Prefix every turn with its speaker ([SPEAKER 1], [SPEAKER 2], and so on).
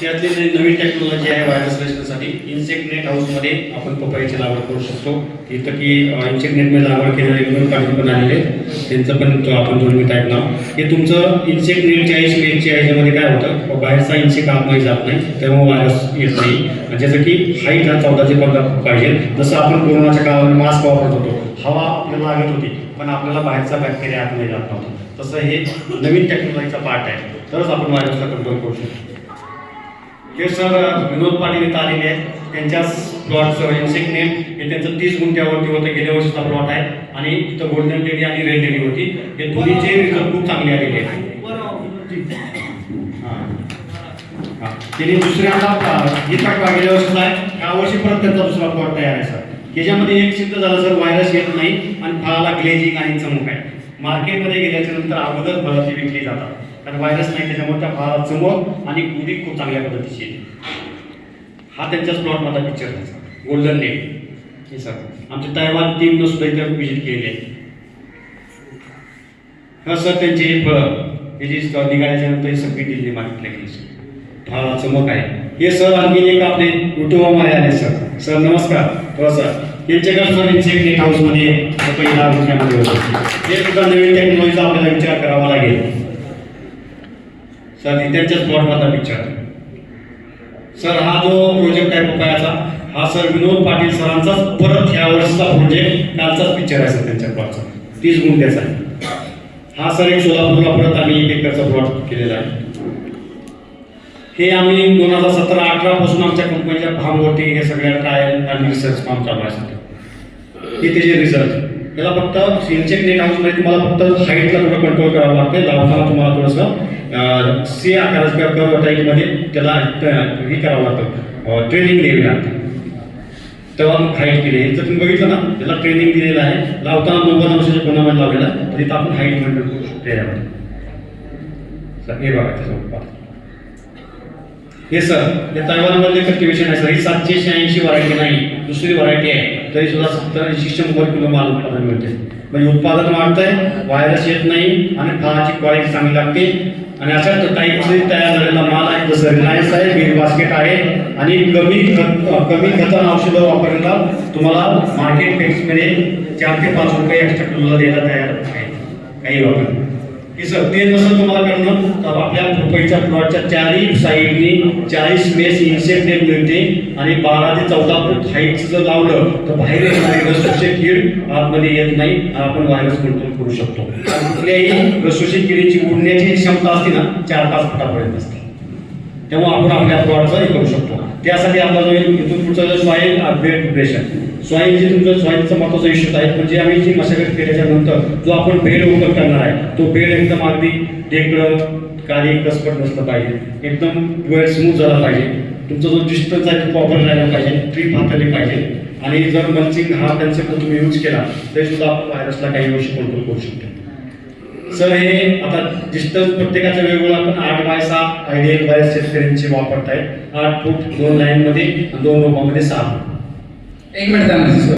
[SPEAKER 1] त्यातली जी नवीन टेक्नॉलॉजी आहे व्हायरस रेशनसाठी इन्सेक्ट नेट हाऊसमध्ये आपण पपईची लागवड करू शकतो. तिथं की इन्सेक्ट नेटमध्ये लागवड केलेले नवीन काढून पण आलेले आहेत. त्यांचं पण तो आपण दोन मिनिट नाव हे तुमचं इन्सेक्ट नेट चाळीस मेनच्या ह्याच्यामध्ये काय होतं? बाहेरचा इन्सेक्ट आतमध्ये जात नाही त्यामुळे व्हायरस येत नाही. जसं की हाईट हा चौदाचे पंधरा पाहिजे. जसं आपण कोरोनाच्या काळामध्ये मास्क वापरत होतो. हवा आपल्याला लागत होती पण आपल्याला बाहेरचा बॅक्टेरिया आतमध्ये जात नव्हता. तसं हे नवीन टेक्नॉलॉजीचा पार्ट आहे. तरच आपण व्हायरसला कंट्रोल करू शकतो. हे सर विनोद पाटील इथं आलेले आहेत. त्यांच्याच प्लॉटचं इन्सेक्ट नेम हे त्यांचं तीस गुंठ्यावरती होतं गेल्या वर्षीचा प्लॉट आहे. आणि इथं गोल्डन लेडी आणि रेड लेडी होती. हे दोन्हीचे रिझल्ट खूप चांगले आलेले आहेत. त्यांनी दुसऱ्यांदा गीता गेल्या वर्षीचा आहे. या वर्षी परत त्यांचा दुसरा प्लॉट तयार आहे सर याच्यामध्ये एक सिद्ध झालं सर व्हायरस येत नाही आणि फळाला ग्लेजिंग आणि चमक आहे. मार्केटमध्ये गेल्याच्यानंतर अगोदर फळाची विकली जातात. कारण व्हायरस नाही त्याच्यामुळे त्या फळाला चमक आणि गुढी खूप चांगल्या पद्धतीची येते हा त्यांच्याच प्लॉट माझा पिक्चर आहे. सर गोल्डन लेक हे सर आमच्या तैवान टीमनं सुद्धा इथे विजिट केलेली आहे हा सर त्यांचे हे फळं हे जी निघाल्याच्या नंतर ही सगळी दिल्ली मार्केटला गेली सर. फळाला चमक आहे. हे सर आणखी एक आपले कुटुंबामध्ये आले सर. सर नमस्कार. हो सर. यांच्याकडे सर इन्सेक्ट नेट हाऊसमध्ये पहिला रुपयामध्ये होतं हे सुद्धा नवीन टेक्नॉलॉजीचा आपल्याला विचार करावा लागेल. सर हे त्यांच्याच प्लॉटमधला पिक्चर सर हा जो प्रोजेक्ट आहे पपायाचा हा सर विनोद पाटील सरांचाच परत ह्या वर्षीचा प्रोजेक्ट कालचाच पिक्चर आहे सर त्यांच्या प्लॉटचा तीस गुंठ्याचा आहे. हा सर एक सोलापूरला परत आम्ही एक एकरचा प्लॉट केलेला आहे. हे आम्ही दोन हजार सतरा अठरा पासून आमच्या कंपनीच्या फार्मवरती हे सगळ्या ट्रायल आणि रिसर्च काम चालू आहे सध्या. हे त्याचे रिझल्ट त्याला फक्त इन्चेक नेट हाऊसमध्ये तुम्हाला फक्त हाईटला थोडं कंट्रोल करावं लागते लावताना तुम्हाला थोडंसं सी आकाराच्या कर्व टाईपमध्ये त्याला हे करावं लागतं. ट्रेनिंग द्यावी लागते तेव्हा मग हाईट केली हे जर तुम्ही बघितलं ना? त्याला ट्रेनिंग दिलेलं आहे. लावताना नव्वद अंशाच्या कोणामध्ये लावलेला तर इथं आपण हाईट मेंटेन करू शकतो याच्यामध्ये सर हे बघा त्याच्या हे सर हे तैवानमधले कल्टिवेशन आहे सर. ही सातशे शहाऐंशी व्हरायटी नाही दुसरी व्हरायटी आहे. तरी सुद्धा सत्तर ऐंशी शंभर किलो माल उत्पादन मिळते. म्हणजे उत्पादन वाढतंय व्हायरस येत नाही आणि फळाची क्वालिटी चांगली लागते. आणि अशा टाईपमध्ये तयार झालेला माल आहे जसं रिलायन्स आहे बिल बास्केट आहे. आणि कमी खत कमी खतं औषधं वापरलेला तुम्हाला मार्केट पेक्समध्ये चार ते पाच रुपये एक्स्ट्रा किलोला द्यायला तयार आहे. काही वापर की सर ते जसं तुम्हाला करणं तर आपल्या मुंबईच्या प्लॉटच्या चारही साईडनी चाळीस मेस इन्सेक्ट मिळते. आणि बारा ते चौदा फूट हाईटचं जर लावलं तर बाहेर येणारे रसोशी कीड आतमध्ये येत नाही. आपण व्हायरस कंट्रोल करू शकतो. कुठल्याही रसोशी किडीची उडण्याची क्षमता असते ना चार पाच फुटापर्यंत असते. तेव्हा आपण आपल्या प्लॉटचं हे करू शकतो. त्यासाठी आपला जो इथून पुढचा जो सॉईल अपडेट प्रिपरेशन सॉईल जे तुमचं सॉईलचा महत्त्वाचा इश्यू आहे म्हणजे आम्ही जी मशागत केल्याच्यानंतर जो आपण बेड ओपन करणार आहे तो बेड एकदम अगदी टेकडं काही कसपट नसलं पाहिजे. एकदम वेळ स्मूथ झाला पाहिजे. तुमचा जो डिस्टन्स आहे तो प्रॉपर राहिला पाहिजे. ट्रीप हाताळली पाहिजे. आणि जर मल्चिंग हा कन्सेप्ट तुम्ही यूज केला तरी सुद्धा आपण व्हायरसला काही वर्ष कंट्रोल करू शकतो. सर हे आता डिस्टन्स प्रत्येकाचं वेगवेगळं आपण आठ बाय सहा आयडियल बाय शेतकऱ्यांची वापरतायत. आठ फूट दोन लाईनमध्ये मध्ये दोन रोपामध्ये सहा
[SPEAKER 2] एक मिनिट